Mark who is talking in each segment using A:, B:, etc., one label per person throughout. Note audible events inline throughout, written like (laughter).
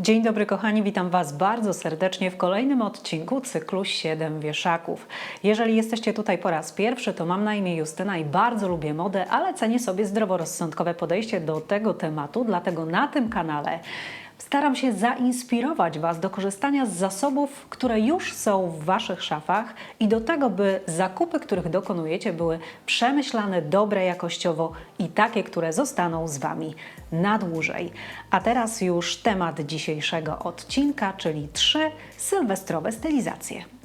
A: Dzień dobry kochani, witam Was bardzo serdecznie w kolejnym odcinku cyklu 7 wieszaków. Jeżeli jesteście tutaj po raz pierwszy, to mam na imię Justyna i bardzo lubię modę, ale cenię sobie zdroworozsądkowe podejście do tego tematu, dlatego na tym kanale Staram się zainspirować Was do korzystania z zasobów, które już są w Waszych szafach i do tego, by zakupy, których dokonujecie, były przemyślane, dobre jakościowo i takie, które zostaną z Wami na dłużej. A teraz już temat dzisiejszego odcinka, czyli trzy sylwestrowe stylizacje.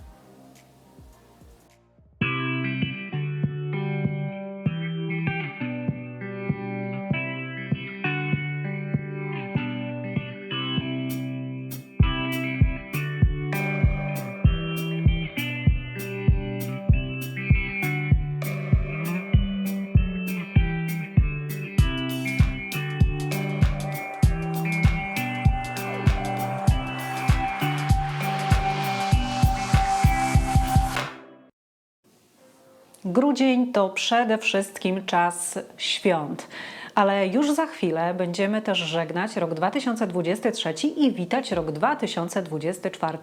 A: Grudzień to przede wszystkim czas świąt. Ale już za chwilę będziemy też żegnać rok 2023 i witać rok 2024,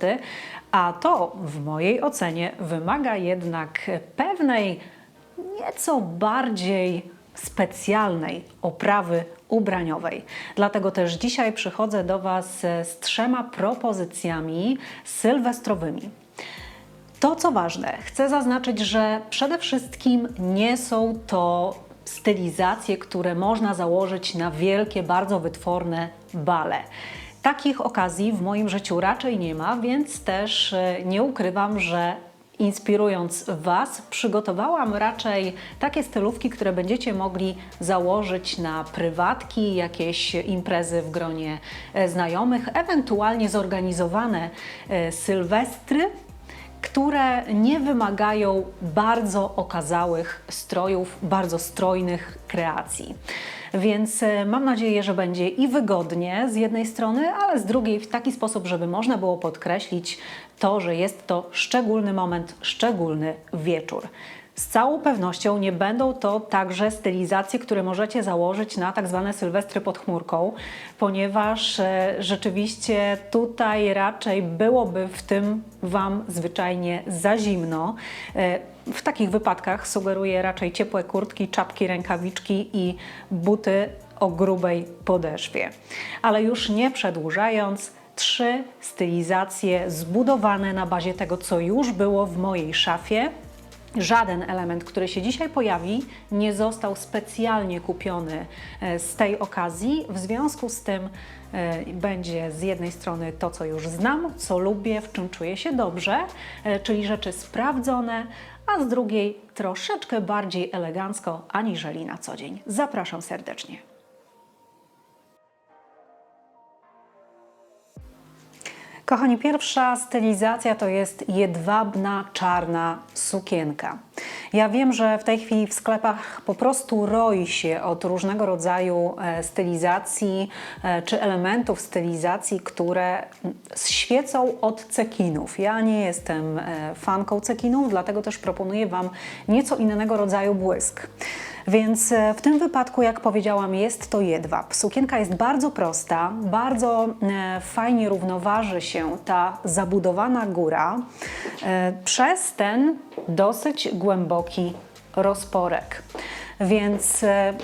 A: a to w mojej ocenie wymaga jednak pewnej nieco bardziej specjalnej oprawy ubraniowej. Dlatego też dzisiaj przychodzę do Was z trzema propozycjami sylwestrowymi. To, co ważne, chcę zaznaczyć, że przede wszystkim nie są to stylizacje, które można założyć na wielkie, bardzo wytworne bale. Takich okazji w moim życiu raczej nie ma, więc też e, nie ukrywam, że inspirując Was, przygotowałam raczej takie stylówki, które będziecie mogli założyć na prywatki, jakieś imprezy w gronie e, znajomych, ewentualnie zorganizowane e, sylwestry które nie wymagają bardzo okazałych strojów, bardzo strojnych kreacji. Więc e, mam nadzieję, że będzie i wygodnie z jednej strony, ale z drugiej w taki sposób, żeby można było podkreślić to, że jest to szczególny moment, szczególny wieczór. Z całą pewnością nie będą to także stylizacje, które możecie założyć na tak zwane sylwestry pod chmurką, ponieważ e, rzeczywiście tutaj raczej byłoby w tym Wam zwyczajnie za zimno. E, w takich wypadkach sugeruję raczej ciepłe kurtki, czapki, rękawiczki i buty o grubej podeszwie. Ale już nie przedłużając, trzy stylizacje zbudowane na bazie tego, co już było w mojej szafie Żaden element, który się dzisiaj pojawi, nie został specjalnie kupiony e, z tej okazji. W związku z tym e, będzie z jednej strony to, co już znam, co lubię, w czym czuję się dobrze, e, czyli rzeczy sprawdzone, a z drugiej troszeczkę bardziej elegancko aniżeli na co dzień. Zapraszam serdecznie. Kochani, pierwsza stylizacja to jest jedwabna czarna sukienka. Ja wiem, że w tej chwili w sklepach po prostu roi się od różnego rodzaju e, stylizacji e, czy elementów stylizacji, które świecą od cekinów. Ja nie jestem e, fanką cekinów, dlatego też proponuję Wam nieco innego rodzaju błysk. Więc w tym wypadku, jak powiedziałam, jest to jedwab. Sukienka jest bardzo prosta, bardzo fajnie równoważy się ta zabudowana góra przez ten dosyć głęboki rozporek. Więc e,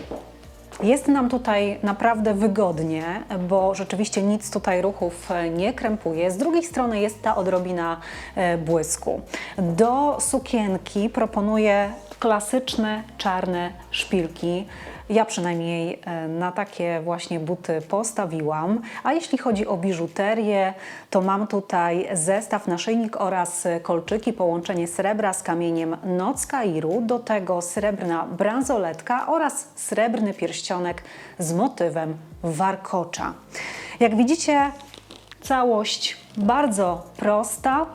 A: jest nam tutaj naprawdę wygodnie, bo rzeczywiście nic tutaj ruchów e, nie krępuje. Z drugiej strony jest ta odrobina e, błysku. Do sukienki proponuję klasyczne czarne szpilki. Ja przynajmniej e, na takie właśnie buty postawiłam. A jeśli chodzi o biżuterię, to mam tutaj zestaw naszyjnik oraz kolczyki, połączenie srebra z kamieniem Nockairu, do tego srebrna bransoletka oraz srebrny pierścionek z motywem warkocza. Jak widzicie, całość bardzo prosta,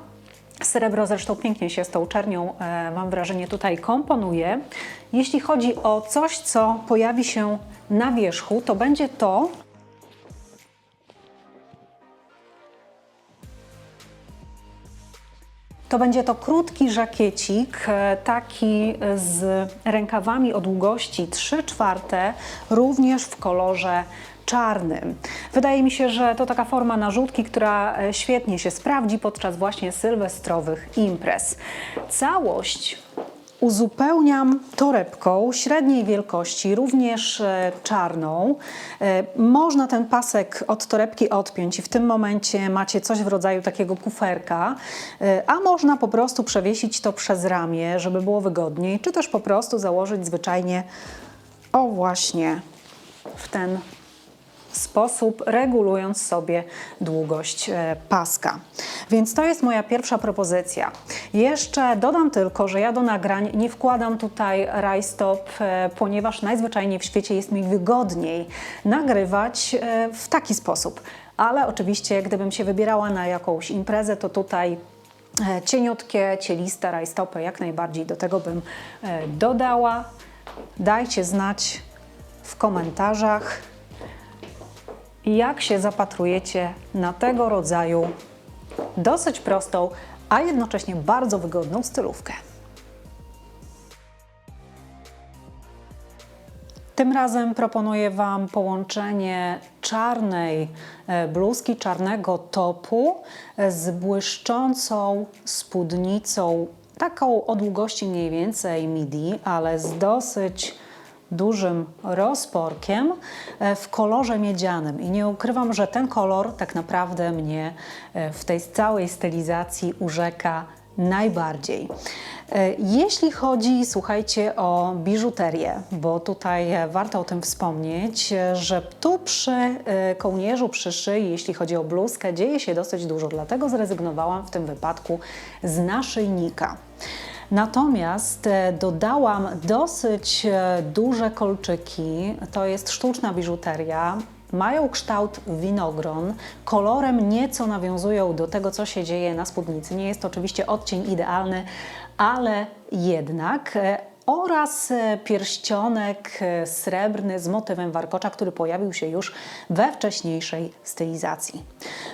A: Srebro zresztą pięknie się z tą czernią, e, mam wrażenie, tutaj komponuje. Jeśli chodzi o coś, co pojawi się na wierzchu, to będzie to, To będzie to krótki żakiecik, e, taki z rękawami o długości 3 czwarte, również w kolorze czarnym. Wydaje mi się, że to taka forma narzutki, która e, świetnie się sprawdzi podczas właśnie sylwestrowych imprez. Całość uzupełniam torebką średniej wielkości, również e, czarną. E, Można ten pasek od torebki odpiąć i w tym momencie macie coś w rodzaju takiego kuferka, e, a można po prostu przewiesić to przez ramię, żeby było wygodniej, czy też po prostu założyć zwyczajnie o właśnie w ten sposób, regulując sobie długość paska. Więc to jest moja pierwsza propozycja. Jeszcze dodam tylko, że ja do nagrań nie wkładam tutaj rajstop, e, ponieważ najzwyczajniej w świecie jest mi wygodniej nagrywać e, w taki sposób. Ale oczywiście, gdybym się wybierała na jakąś imprezę, to tutaj e, cieniutkie, cieliste rajstopy jak najbardziej do tego bym dodała. Dajcie znać w komentarzach, jak się zapatrujecie na tego rodzaju dosyć prostą, a jednocześnie bardzo wygodną stylówkę. Tym razem proponuję Wam połączenie czarnej e, bluzki, czarnego topu e, z błyszczącą spódnicą, taką o długości mniej więcej midi, ale z dosyć dużym rozporkiem e, w kolorze miedzianym. I nie ukrywam, że ten kolor tak naprawdę mnie e, w tej całej stylizacji urzeka najbardziej. E, Jeśli chodzi, słuchajcie, o biżuterię, bo tutaj warto o tym wspomnieć, że tu przy kołnierzu, przy szyi, jeśli chodzi o bluzkę, dzieje się dosyć dużo, dlatego zrezygnowałam w tym wypadku z naszyjnika. Natomiast e, dodałam dosyć e, duże kolczyki, to jest sztuczna biżuteria. Mają kształt winogron, kolorem nieco nawiązują do tego, co się dzieje na spódnicy. Nie jest to oczywiście odcień idealny, ale jednak. e, Oraz pierścionek srebrny z motywem warkocza, który pojawił się już we wcześniejszej stylizacji.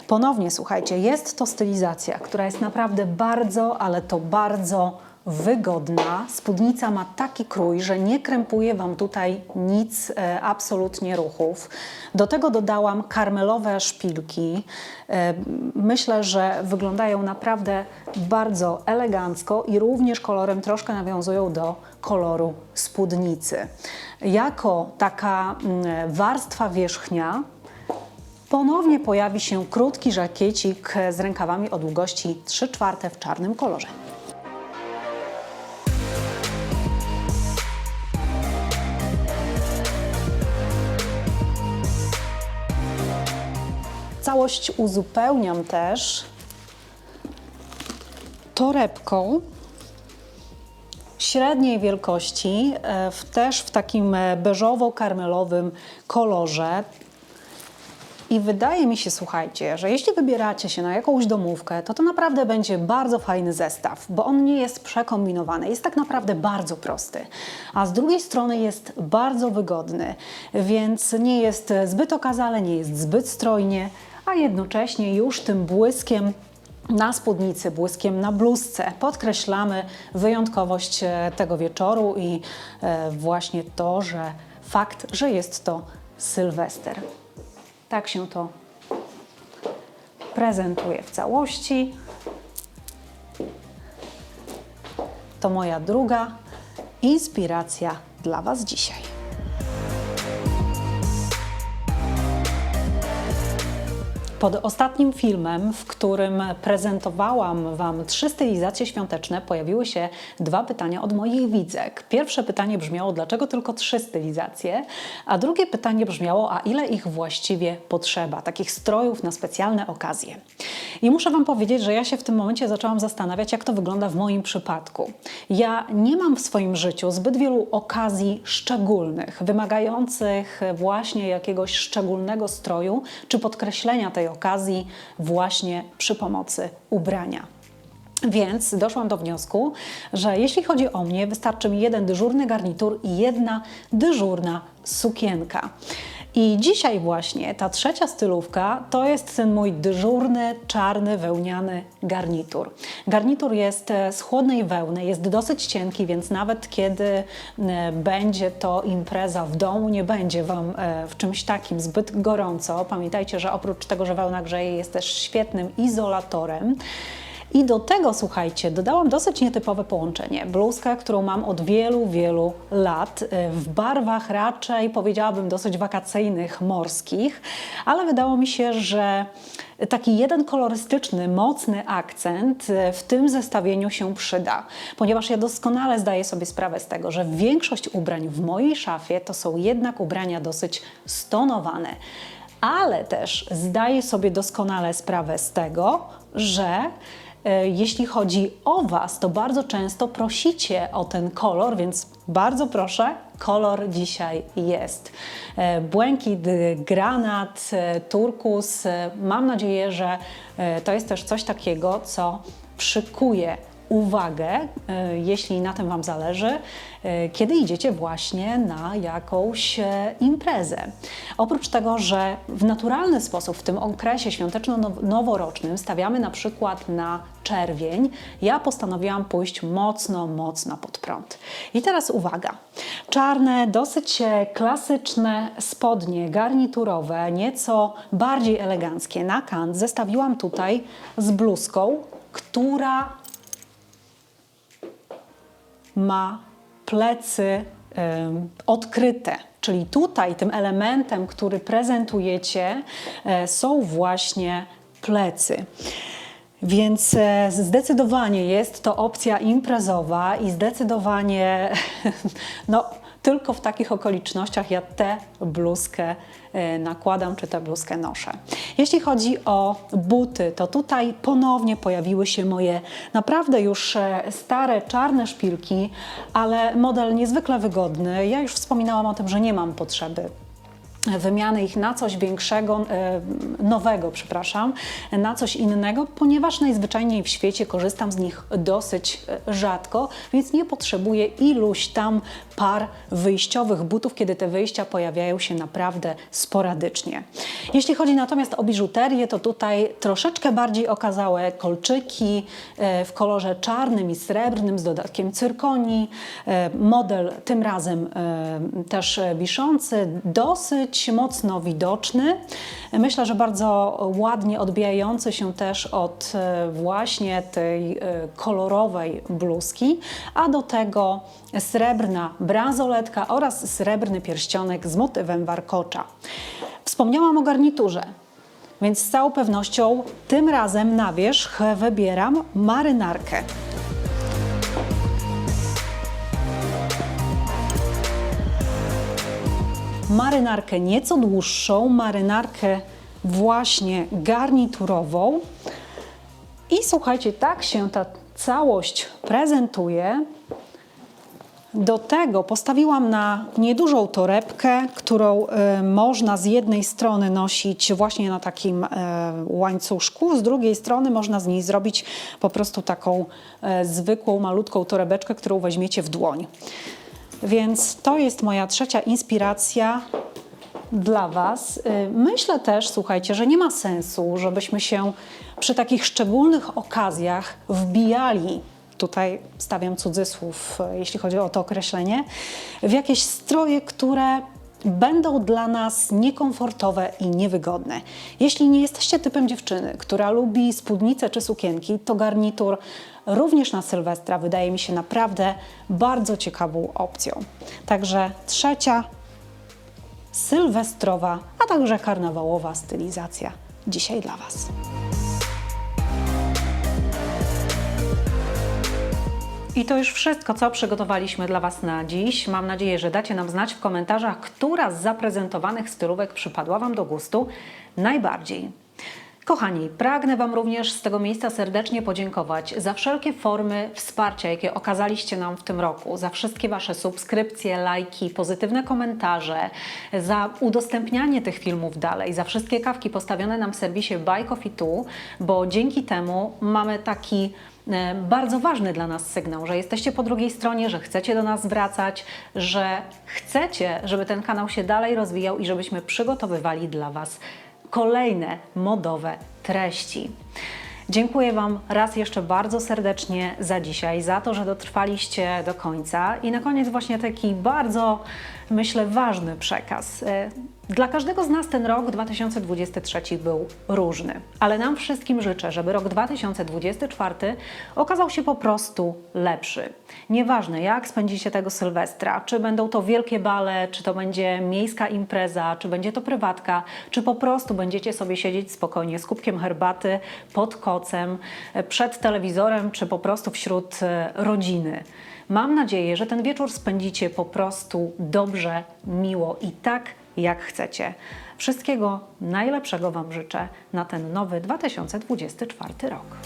A: Ponownie słuchajcie, jest to stylizacja, która jest naprawdę bardzo, ale to bardzo wygodna. Spódnica ma taki krój, że nie krępuje Wam tutaj nic, e, absolutnie ruchów. Do tego dodałam karmelowe szpilki. E, myślę, że wyglądają naprawdę bardzo elegancko i również kolorem troszkę nawiązują do koloru spódnicy. Jako taka mm, warstwa wierzchnia ponownie pojawi się krótki żakiecik z rękawami o długości 3 czwarte w czarnym kolorze. Całość uzupełniam też torebką średniej wielkości, e, w, też w takim e, beżowo-karmelowym kolorze. I wydaje mi się, słuchajcie, że jeśli wybieracie się na jakąś domówkę, to to naprawdę będzie bardzo fajny zestaw, bo on nie jest przekombinowany, jest tak naprawdę bardzo prosty, a z drugiej strony jest bardzo wygodny, więc nie jest zbyt okazale, nie jest zbyt strojnie, a jednocześnie już tym błyskiem na spódnicy, błyskiem na bluzce podkreślamy wyjątkowość e, tego wieczoru i e, właśnie to, że fakt, że jest to Sylwester. Tak się to prezentuje w całości. To moja druga inspiracja dla Was dzisiaj. Pod ostatnim filmem, w którym prezentowałam Wam trzy stylizacje świąteczne, pojawiły się dwa pytania od moich widzek. Pierwsze pytanie brzmiało, dlaczego tylko trzy stylizacje, a drugie pytanie brzmiało, a ile ich właściwie potrzeba, takich strojów na specjalne okazje. I muszę Wam powiedzieć, że ja się w tym momencie zaczęłam zastanawiać, jak to wygląda w moim przypadku. Ja nie mam w swoim życiu zbyt wielu okazji szczególnych, wymagających właśnie jakiegoś szczególnego stroju czy podkreślenia tej okazji właśnie przy pomocy ubrania. Więc doszłam do wniosku, że jeśli chodzi o mnie, wystarczy mi jeden dyżurny garnitur i jedna dyżurna sukienka. I dzisiaj właśnie ta trzecia stylówka to jest ten mój dyżurny, czarny, wełniany garnitur. Garnitur jest e, z chłodnej wełny, jest dosyć cienki, więc nawet kiedy e, będzie to impreza w domu, nie będzie Wam e, w czymś takim zbyt gorąco. Pamiętajcie, że oprócz tego, że wełna grzeje, jest też świetnym izolatorem. I do tego, słuchajcie, dodałam dosyć nietypowe połączenie. Bluzkę, którą mam od wielu, wielu lat, y, w barwach raczej powiedziałabym dosyć wakacyjnych, morskich, ale wydało mi się, że taki jeden kolorystyczny, mocny akcent y, w tym zestawieniu się przyda, ponieważ ja doskonale zdaję sobie sprawę z tego, że większość ubrań w mojej szafie to są jednak ubrania dosyć stonowane ale też zdaję sobie doskonale sprawę z tego, że jeśli chodzi o Was, to bardzo często prosicie o ten kolor, więc bardzo proszę, kolor dzisiaj jest. E, Błękit, granat, e, turkus. E, Mam nadzieję, że e, to jest też coś takiego, co przykuje uwagę, e, jeśli na tym Wam zależy, e, kiedy idziecie właśnie na jakąś e, imprezę. Oprócz tego, że w naturalny sposób w tym okresie świąteczno-noworocznym stawiamy na przykład na czerwień, ja postanowiłam pójść mocno, mocno pod prąd. I teraz uwaga. Czarne, dosyć klasyczne spodnie garniturowe, nieco bardziej eleganckie na kant zestawiłam tutaj z bluzką, która ma plecy odkryte. Czyli tutaj tym elementem, który prezentujecie, e, są właśnie plecy. Więc e, zdecydowanie jest to opcja imprezowa i zdecydowanie (laughs) no, tylko w takich okolicznościach ja tę bluzkę e, nakładam, czy tę bluzkę noszę. Jeśli chodzi o buty, to tutaj ponownie pojawiły się moje naprawdę już e, stare czarne szpilki, ale model niezwykle wygodny. Ja już wspominałam o tym, że nie mam potrzeby wymiany ich na coś większego, e, nowego, przepraszam, na coś innego, ponieważ najzwyczajniej w świecie korzystam z nich dosyć e, rzadko, więc nie potrzebuję iluś tam par wyjściowych butów, kiedy te wyjścia pojawiają się naprawdę sporadycznie. Jeśli chodzi natomiast o biżuterię, to tutaj troszeczkę bardziej okazałe kolczyki e, w kolorze czarnym i srebrnym z dodatkiem cyrkonii. E, Model tym razem też wiszący, dosyć mocno widoczny. Myślę, że bardzo ładnie odbijający się też od e, właśnie tej e, kolorowej bluzki, a do tego srebrna bransoletka oraz srebrny pierścionek z motywem warkocza. Wspomniałam o garniturze. Więc z całą pewnością tym razem na wierzch wybieram marynarkę. Marynarkę nieco dłuższą, marynarkę właśnie garniturową. I słuchajcie, tak się ta całość prezentuje. Do tego postawiłam na niedużą torebkę, którą e, można z jednej strony nosić właśnie na takim e, łańcuszku, z drugiej strony można z niej zrobić po prostu taką e, zwykłą, malutką torebeczkę, którą weźmiecie w dłoń. Więc to jest moja trzecia inspiracja dla Was. Y, Myślę też, słuchajcie, że nie ma sensu, żebyśmy się przy takich szczególnych okazjach wbijali. Tutaj stawiam cudzysłów, y, jeśli chodzi o to określenie, w jakieś stroje, które będą dla nas niekomfortowe i niewygodne. Jeśli nie jesteście typem dziewczyny, która lubi spódnice czy sukienki, to garnitur również na Sylwestra wydaje mi się naprawdę bardzo ciekawą opcją. Także trzecia sylwestrowa, a także karnawałowa stylizacja dzisiaj dla Was. I to już wszystko, co przygotowaliśmy dla Was na dziś. Mam nadzieję, że dacie nam znać w komentarzach, która z zaprezentowanych stylówek przypadła Wam do gustu najbardziej. Kochani, pragnę Wam również z tego miejsca serdecznie podziękować za wszelkie formy wsparcia, jakie okazaliście nam w tym roku, za wszystkie Wasze subskrypcje, lajki, pozytywne komentarze, za udostępnianie tych filmów dalej, za wszystkie kawki postawione nam w serwisie Buy Coffee bo dzięki temu mamy taki bardzo ważny dla nas sygnał, że jesteście po drugiej stronie, że chcecie do nas wracać, że chcecie, żeby ten kanał się dalej rozwijał i żebyśmy przygotowywali dla Was kolejne modowe treści. Dziękuję Wam raz jeszcze bardzo serdecznie za dzisiaj, za to, że dotrwaliście do końca. I na koniec właśnie taki bardzo, myślę, ważny przekaz. E, Dla każdego z nas ten rok 2023 był różny, ale nam wszystkim życzę, żeby rok 2024 okazał się po prostu lepszy. Nieważne jak spędzicie tego Sylwestra, czy będą to wielkie bale, czy to będzie miejska impreza, czy będzie to prywatka, czy po prostu będziecie sobie siedzieć spokojnie z kubkiem herbaty pod kocem, e, przed telewizorem, czy po prostu wśród e, rodziny. Mam nadzieję, że ten wieczór spędzicie po prostu dobrze, miło i tak, jak chcecie. Wszystkiego najlepszego Wam życzę na ten nowy 2024 rok.